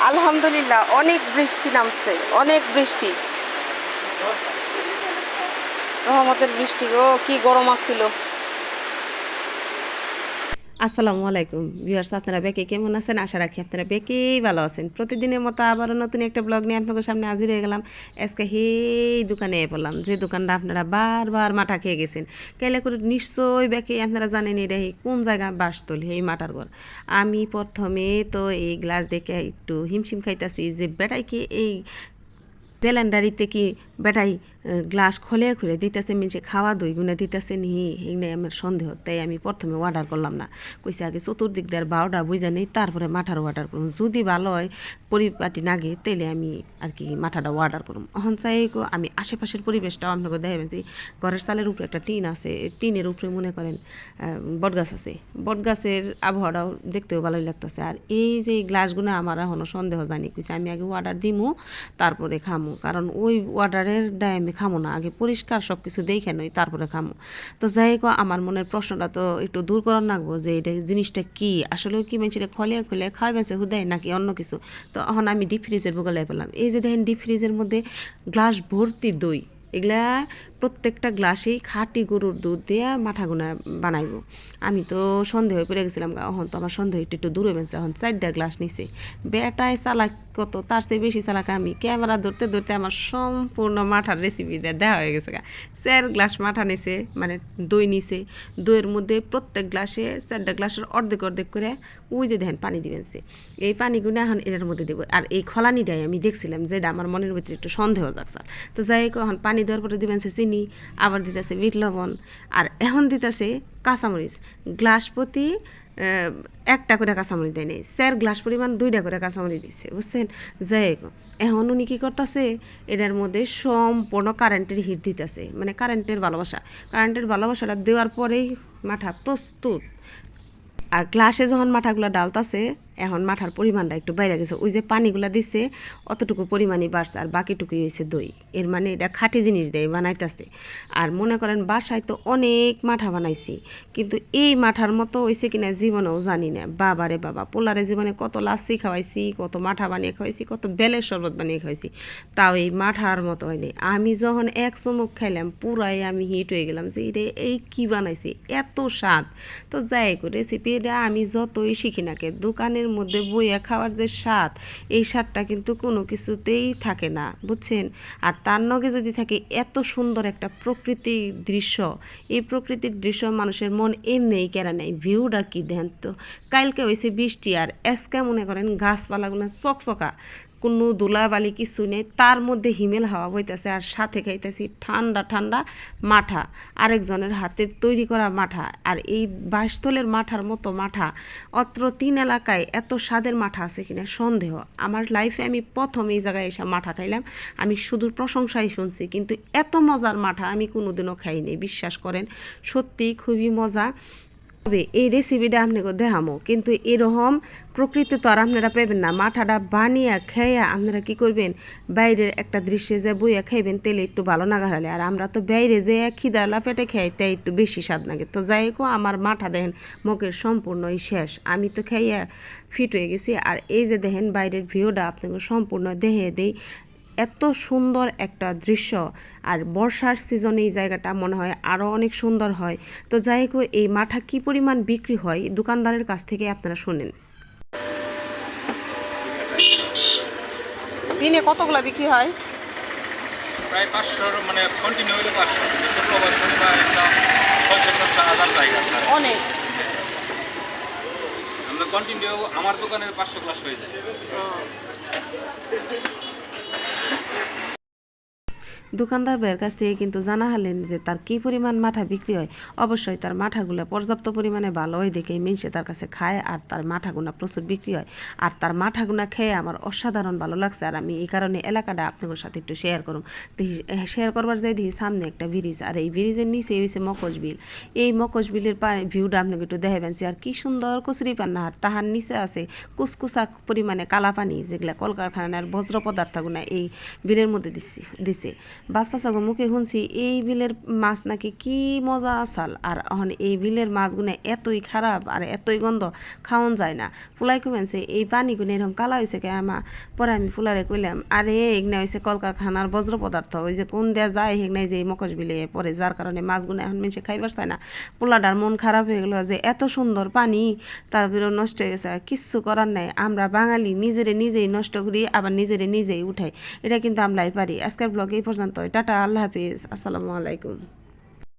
আলহামদুলিল্লাহ অনেক বৃষ্টি নামছে অনেক বৃষ্টি। রহমতের বৃষ্টি ও কি গরম আসছিল। আসসালামু আলাইকুম। ভিউয়ার্স, আপনারা বেকে কেমন আছেন? আশা রাখি আপনারা বেকেই ভালো আছেন। প্রতিদিনের মতো আবারও নতুন একটা ব্লগ নিয়ে আপনাদের সামনে হাজির হয়ে গেলাম। আজকে এই দোকানে বললাম যে দোকানটা আপনারা বারবার মাঠা খেয়ে গেছেন। কেলে করে নিশ্চয়ই বেকে আপনারা জানেন এটা কোন জায়গায় বাসতলি, এই মাটার ঘর। আমি প্রথমে তো এই গ্লাস দেখে একটু হিমশিম খাইতাছি যে, বেটাই কি এই প্যালেন্ডারিতে কি বেটাই গ্লাস খোলে খুলে দিতেছে মিনসে খাওয়া দই গুনে দিতেছে, নি এগুলো আমার সন্দেহ, তাই আমি প্রথমে অর্ডার করলাম না। কইছে আগে চতুর্দিক দিয়ে বারোটা বুঝা নেই, তারপরে মাঠার অর্ডার করুন। যদি ভালো হয়, পরিপাটি নাগে তাইলে আমি আর কি মাঠাটা অর্ডার করুম। এখন চাই আমি আশেপাশের পরিবেশটাও আপনাকে দেখাবেন যে ঘরের চালের উপরে একটা টিন আছে টিনের উপরে মনে করেন বটগাছ আছে। বটগাছের আবহাওয়াটাও দেখতেও ভালোই লাগতেছে। আর এই যে গ্লাসগুলো আমার এখনও সন্দেহ জানি, কইছে আমি আগে অর্ডার দিমু, তারপরে খামু। কারণ ওই অর্ডারের আমি খামো না, আগে পরিষ্কার সব কিছু দেখে নই, তারপরে খামো। তো যাই হোক, আমার মনের প্রশ্নটা তো একটু দূর করার লাগবো যে, এটা জিনিসটা কি? আসলে কি মানুষের খলিয়া খুলে খাওয়া বেঁচে হুদায় নাকি অন্য কিছু? তো এখন আমি ডিপ ফ্রিজের বগলে পেলাম এই যে দেখেন ডিপ ফ্রিজের মধ্যে গ্লাস ভর্তি দই, এগুলা প্রত্যেকটা গ্লাসেই খাঁটি গরুর দুধ দিয়ে মাঠাগুনা বানাইবো। আমি তো সন্দেহ পড়ে গেছিলাম এখন তো আমার সন্দেহ একটু একটু দূরে পেয়েছে এখন চারটা গ্লাস নিছে। বেটায় চালাক কত, তার চেয়ে বেশি চালাক আমি। ক্যামেরা ধরতে ধরতে আমার সম্পূর্ণ মাঠার রেসিপিটা দেওয়া হয়ে গেছে চার গ্লাস মাঠা নিছে মানে দই নিছে। দইয়ের মধ্যে প্রত্যেক গ্লাসে, চারটা গ্লাসের অর্ধেক অর্ধেক করে ওই যে দেখেন পানি দিবেন সে। এই পানিগুলো এখন এটার মধ্যে দেবো। আর এই খলানিটাই আমি দেখছিলাম, যেটা আমার মনের ভিতরে একটু সন্দেহ যাচ্ছে তো যাই এখন পানি দেওয়ার পরে দিবেন সে চিনি, আবার দিতেছে বিট লবণ, আর এখন দিতেছে কাঁচামরিচ। গ্লাস প্রতি একটা করে কাঁচামরিচ দেয় নেই। চার গ্লাস পরিমাণ দুইটা করে কাঁচামরিচ দিচ্ছে বুঝছেন? যাই এখন উনি কী করতেছে, এটার মধ্যে সম্পূর্ণ কারেন্টের হিট দিতেছে মানে কারেন্টের ভালোবাসা। কারেন্টের ভালোবাসাটা দেওয়ার পরেই মাঠা প্রস্তুত। আর গ্লাসে যখন মাঠাগুলো ডালতাছে এখন মাঠার পরিমাণটা একটু বাইরে গেছে। ওই যে পানিগুলো দিছে, অতটুকু পরিমাণই বাড়ছে আর বাকিটুকুই হয়েছে দই। এর মানে এটা খাঁটি জিনিস দেয় বানাইতেছে। আর মনে করেন বাসায় তো অনেক মাঠা বানাইছি, কিন্তু এই মাঠার মতো হয়েছে কিনা জীবনেও জানি না। বাবারে বাবা, পোলারে জীবনে কত লাচ্ছি খাওয়াইছি, কত মাঠা বানিয়ে খাওয়াইছি, কত বেলের শরবত বানিয়ে খাওয়াইছি, তাও এই মাঠার মতো হয়নি। আমি যখন এক চুমুক খাইলাম, পুরাই আমি হিট হয়ে গেলাম যে এটা এই কি বানাইছি? এত স্বাদ! তো যাই হোক রেসিপিটা আমি যতই শিখি না কে দোকানের মধ্যে বইয়া খাওয়ার যে স্বাদ, এই স্বাদটা কিন্তু কোনো কিছুতেই থাকে না, বুঝছেন? আর তার নগে যদি থাকে এত সুন্দর একটা প্রকৃতি দৃশ্য, এই প্রকৃতির দৃশ্য মানুষের মন এমনিই কেরা নেই ভিউটা কি দেন তো? কালকে হয়েছে বৃষ্টি আর এসকা মনে করেন গাছপালাগুলো চকচকা। কোনো ধুলাবালি কিছু নেই, তার মধ্যে হিমেল হাওয়া বইতেছে আর সাথে খাইতেছি ঠান্ডা ঠান্ডা মাঠা, আরেকজনের হাতের তৈরি করা মাঠা। আর এই বাসস্থলের মাঠার মতো মাঠা, অত্র তিন এলাকায় এত স্বাদের মাঠা আছে কিনা সন্দেহ। আমার লাইফে আমি প্রথম এই জায়গায় এসে মাঠা খাইলাম। আমি শুধু প্রশংসাই শুনছি, কিন্তু এত মজার মাঠা আমি কোনোদিনও খাইনি, বিশ্বাস করেন। সত্যিই খুবই মজা। তবে এই রেসিপিটা আপনাকে দেখামো। কিন্তু এরকম প্রকৃতি তো আর আপনারা পাবেন না। মাথাটা বানিয়া খেয়ে আপনারা কি করবেন? বাইরের একটা দৃশ্যে যে বইয়া খাইবেন তেলে একটু ভালো না গাড়ালে আর আমরা তো বাইরে যে খিদালা পেটে খাই, তাই একটু বেশি স্বাদ লাগে। তো যাই হোক, আমার মাথা দেখেন, মুখের সম্পূর্ণই শেষ। আমি তো খাইয়া ফিট হয়ে গেছি। আর এই যে দেখেন, বাইরের ভিউটা আপনাকে সম্পূর্ণ দেহে দেই। এত সুন্দর একটা দৃশ্য। আর বর্ষার সিজনে এই জায়গাটা মনে হয় আরও অনেক সুন্দর হয়। তো যাই হোক এই মাঠা কি পরিমাণ বিক্রি হয়? দোকানদারের কাছ থেকে আপনারা শোনেন। দিনে কতগুলো বিক্রি হয়? প্রায় পাঁচশোর মানে কন্টিনিউ পাঁচশো। শুক্রবার শনিবার একটা ছয়শো সাতশো হাজার জায়গা অনেক। আমরা কন্টিনিউ আমার দোকানে পাঁচশো ক্লাস হয়ে যায়। দোকানদার ভাইয়ের কাছ থেকে কিন্তু জানা হলেন যে তার কি পরিমাণ মাঠা বিক্রি হয়। অবশ্যই তার মাঠাগুলো পর্যাপ্ত পরিমাণে ভালো হয় দেখে মিনসে তার কাছে খায় আর তার মাঠাগুনা প্রচুর বিক্রি হয়। আর তার মাঠাগুনা খেয়ে আমার অসাধারণ ভালো লাগছে আর আমি এই কারণে এলাকাটা আপনাদের সাথে একটু শেয়ার করুন। শেয়ার করবার যাই দেখি সামনে একটা ব্রিজ আর এই ব্রিজের নিচে হয়েছে মকজ বিল। এই মকজ বিলের ভিউটা আপনাকে একটু দেখাবেন আর কি সুন্দর কচুরি পান্না আর তাহার নিচে আছে কুসকুসা পরিমাণে কালা পানি যেগুলা কলকারখানার বজ্র পদার্থগুনা এই বিলের মধ্যে দিচ্ছে দিছে। বাপসা সাগো মুখে শুনছি, এই বিলের মাছ নাকি কি মজা আসাল? আর এখন এই বিলের মাছগুলো এতই খারাপ আর এতই গন্ধ খাওয়ান যায় না। ফুলাই কমেছে এই পানিগুলো এরকম কালা হয়েছে কে আমা? পরে আমি ফুলারে কইলাম, আরে, এগনা হয়েছে কলকারখানার বজ্র পদার্থ ওই যে কোন দেয়া যায় হেগনাই যে এই মকশ বিলে পরে, যার কারণে মাছগুলো এখন মানুষে খাইবার চায় না। পোলাটার মন খারাপ হয়ে গেলো যে, এত সুন্দর পানি তারপরে নষ্ট হয়ে গেছে, কিচ্ছু করার নাই, আমরা বাঙালি নিজেরে নিজেই নষ্ট করি, আবার নিজেরে নিজেই উঠাই। এটা কিন্তু আমরাই পারি। আজকের ব্লগ এই পর্যন্ত টাটা আল্লাহ হাফিজ। আসসালামু আলাইকুম।